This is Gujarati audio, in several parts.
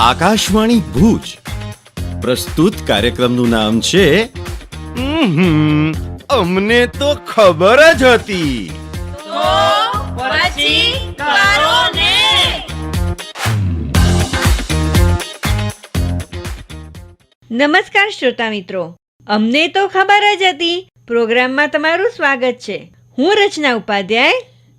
આકાશવાણી ભુજ. પ્રસ્તુત કાર્યક્રમનું નામ છે અમને તો ખબર જ હતી. પછી કરો ને. નમસ્કાર શ્રોતા મિત્રો. અમને તો ખબર જ હતી. પ્રોગ્રામમાં તમારું સ્વાગત છે. હું રચના ઉપાધ્યાય.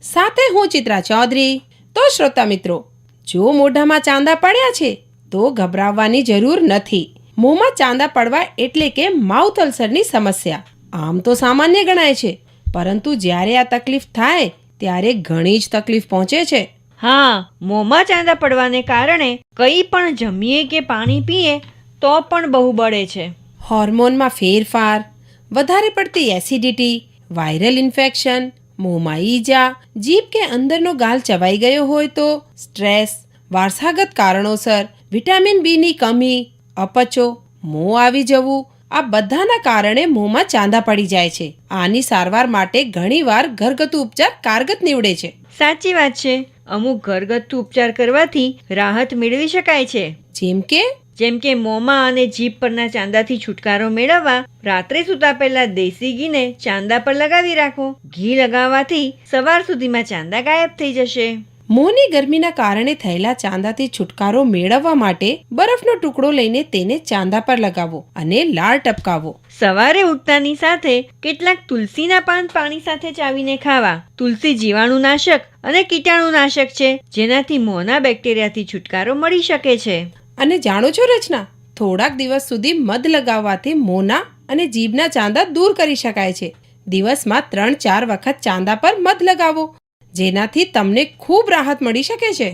સાથે હું ચિત્રા ચૌધરી. તો શ્રોતા મિત્રો જો મોઢામાં ચાંદા પડ્યા છે તો ગભરાવવાની જરૂર નથી. મોંમાં ચાંદા પડવા એટલે કે માઉથ અલ્સરની સમસ્યા. આમ તો સામાન્ય ગણાય છે. પરંતુ જ્યારે આ તકલીફ થાય ત્યારે ઘણી જ તકલીફ પહોંચે છે. હા મોંમાં ચાંદા પડવાને કારણે કંઈ પણ જમીએ કે પાણી પીએ તો પણ બહુ બળે છે. હોર્મોનમાં ફેરફાર વધારે પડતી એસિડિટી વાયરલ ઇન્ફેક્શન મોંમાં ઈજા જીભ કે અંદરનો ગાલ ચવાઈ ગયો હોય તો સ્ટ્રેસ વારસાગત કારણોસર વિટામિન બીની કમી અપચો મોં આવી જવું આ બધાના કારણે મોંમાં ચાંદા પડી જાય છે. આની સારવાર માટે ઘણીવાર ઘરગથ્થુ ઉપચાર કારગત નીવડે છે. સાચી વાત છે. અમુક ઘરગથ્થુ ઉપચાર કરવાથી રાહત મેળવી શકાય છે. જેમ કે? જેમ કે મોંમાં અને જીભ પરના ચાંદાથી છુટકારો મેળવવા રાત્રે સૂતા પહેલા દેશી ઘીને ચાંદા પર લગાવી રાખો. ઘી લગાવવાથી સવાર સુધીમાં ચાંદા ગાયબ થઈ જશે. મોંની ગરમીના કારણે થયેલા ચાંદાથી છુટકારો મેળવવા માટે બરફનો ટુકડો લઈને તેને ચાંદા પર લગાવો અને લાળ ટપકાવો. સવારે ઉઠતાની સાથે કેટલાક તુલસીના પાન પાણી સાથે ચાવીને ખાવા. તુલસી જીવાણુનાશક અને કીટાણુનાશક છે જેનાથી મોંના બેક્ટેરિયાથી છુટકારો મળી શકે છે. અને જાણો છો રચના? થોડાક દિવસ સુધી મધ લગાવવાથી મોંના અને જીભના ચાંદા દૂર કરી શકાય છે. દિવસમાં ત્રણ ચાર વખત ચાંદા પર મધ લગાવો. જેનાથી તમને ખૂબ રાહત મળી શકે છે.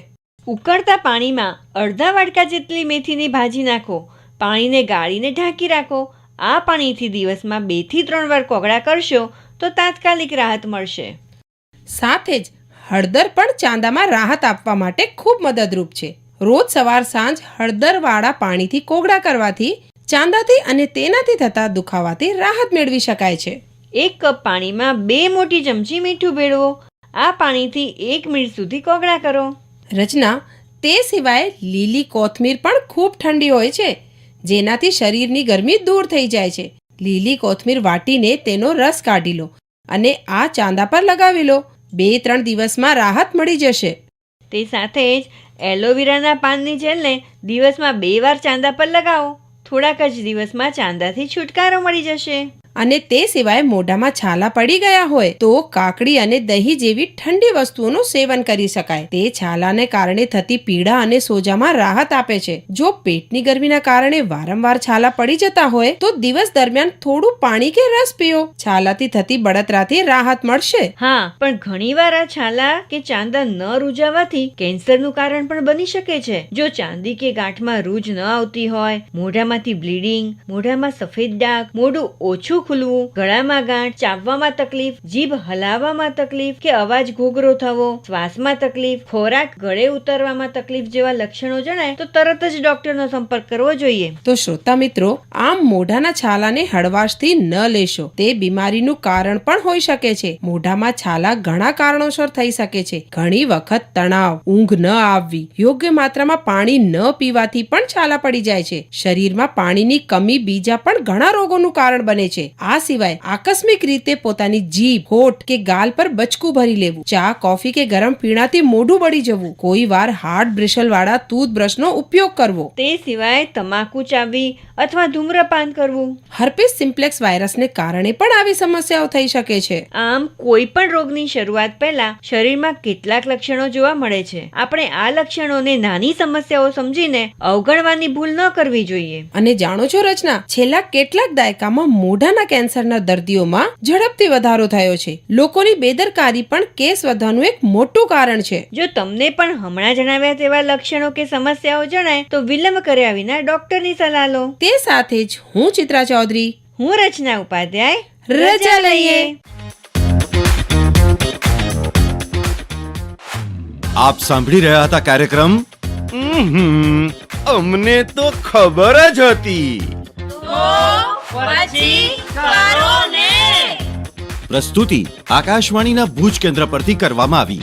ઉકળતા પાણીમાં અડધા વાડકા જેટલી મેથીની ભાજી નાખો પાણીને ગાળીને ઢાંકી રાખો. આ પાણીથી દિવસમાં બેથી ત્રણ વાર કોગળા કરશો તો તાત્કાલિક રાહત મળશે. સાથે જ હળદર પણ ચાંદામાં રાહત આપવા માટે ખૂબ મદદરૂપ છે. રોજ સવાર સાંજ હળદરવાળા પાણીથી કોગળા કરવાથી ચાંદાથી અને તેનાથી થતા દુખાવાથી રાહત મેળવી શકાય છે. એક કપ પાણીમાં બે મોટી ચમચી મીઠું ભેળવો. આ પાણીથી એક મિનિટ સુધી કોગળા કરો. રચના તે સિવાય લીલી કોથમીર પણ ખૂબ ઠંડી હોય છે જેનાથી શરીરની ગરમી દૂર થઈ જાય છે. લીલી કોથમીર વાટીને તેનો રસ કાઢી લો અને આ ચાંદા પર લગાવી લો. બે ત્રણ દિવસમાં રાહત મળી જશે. તે સાથે જ એલોવેરાના પાનની જેલને દિવસમાં બે વાર ચાંદા પર લગાવો. થોડાક જ દિવસમાં ચાંદાથી છુટકારો મળી જશે. અને તે સિવાય મોઢામાં છાલા પડી ગયા હોય તો કાકડી અને દહીં જેવી ઠંડી વસ્તુઓનું સેવન કરી શકાય. તે છાલાને કારણે થતી પીડા અને સોજામાં રાહત આપે છે. જો પેટની ગરમીના કારણે વારંવાર છાલા પડી જતા હોય તો દિવસ દરમિયાન થોડું પાણી કે રસ પીઓ. છાલાથી થતી બળતરાથી રાહત મળશે. હા, પણ ઘણીવાર આ છાલા કે ચાંદા ન રૂજાવાથી કેન્સરનું કારણ પણ બની શકે છે. જો ચાંદી કે ગાંઠમાં રૂજ ન આવતી હોય, મોઢામાંથી બ્લીડિંગ, મોઢામાં સફેદ ડાઘ, મોઢું ઓછું ખુલવું ગળામાં ગાંઠ, ચાવવામાં તકલીફ, જીભ હલાવવામાં તકલીફ કે અવાજ ઘોઘરો થવો, શ્વાસમાં તકલીફ, ખોરાક ગળે ઉતરવામાં તકલીફ જેવા લક્ષણો જણાય તો તરત જ ડોક્ટરનો સંપર્ક કરવો જોઈએ. તો શ્રોતા મિત્રો, આમ મોઢાના છાલાને હળવાશથી ન લેશો. તે બીમારીનું કારણ પણ હોઈ શકે છે. મોઢામાં છાલા ઘણા કારણોસર થઈ શકે છે. ઘણી વખત તણાવ, ઊંઘ ન આવવી, યોગ્ય માત્રામાં પાણી ન પીવાથી પણ છાલા પડી જાય છે. શરીરમાં પાણીની કમી બીજા પણ ઘણા રોગોનું કારણ બને છે. આ સિવાય આકસ્મિક રીતે પોતાની જીભ હોઠ કે ગાલ પર બચકું ભરી લેવું ચા કોફી કે ગરમ પીણાથી મોઢું બળી જવું કોઈ વાર હાર્ડ બ્રિશલ વાળા ટૂથબ્રશનો ઉપયોગ કરવો. તે સિવાય તમાકુ ચાવવી અથવા ધૂમ્રપાન કરવું. હર્પીસ સિમ્પ્લેક્સ વાયરસને કારણે પણ આવી સમસ્યાઓ થઈ શકે છે. આમ કોઈ પણ રોગની શરૂઆત પહેલા શરીરમાં કેટલાક લક્ષણો જોવા મળે છે. આપણે આ લક્ષણોને નાની સમસ્યાઓ સમજીને અવગણવાની ભૂલ ન કરવી જોઈએ. અને જાણો છો રચના છેલ્લા કેટલાક દાયકામાં મોઢાના કેન્સરના દર્દીઓમાં ઝડપથી વધારો થયો છે. લોકોની બેદરકારી પણ કેસ વધવાનું એક મોટું કારણ છે. જો તમને પણ હમણાં જણાવ્યા તેવા લક્ષણો કે સમસ્યાઓ જણાય તો વિલંબ કર્યા વિના ડોક્ટરની સલાહ લો. તે સાથે જ હું ચિત્રા ચૌધરી હું રચના ઉપાધ્યાય રજા લઈએ. આપ સાંભળી રહ્યા હતા કાર્યક્રમ? અમને તો ખબર જ હતી. પછી કરો ને પ્રસ્તુતિ આકાશવાણીના ભુજ કેન્દ્ર પરથી કરવામાં આવી.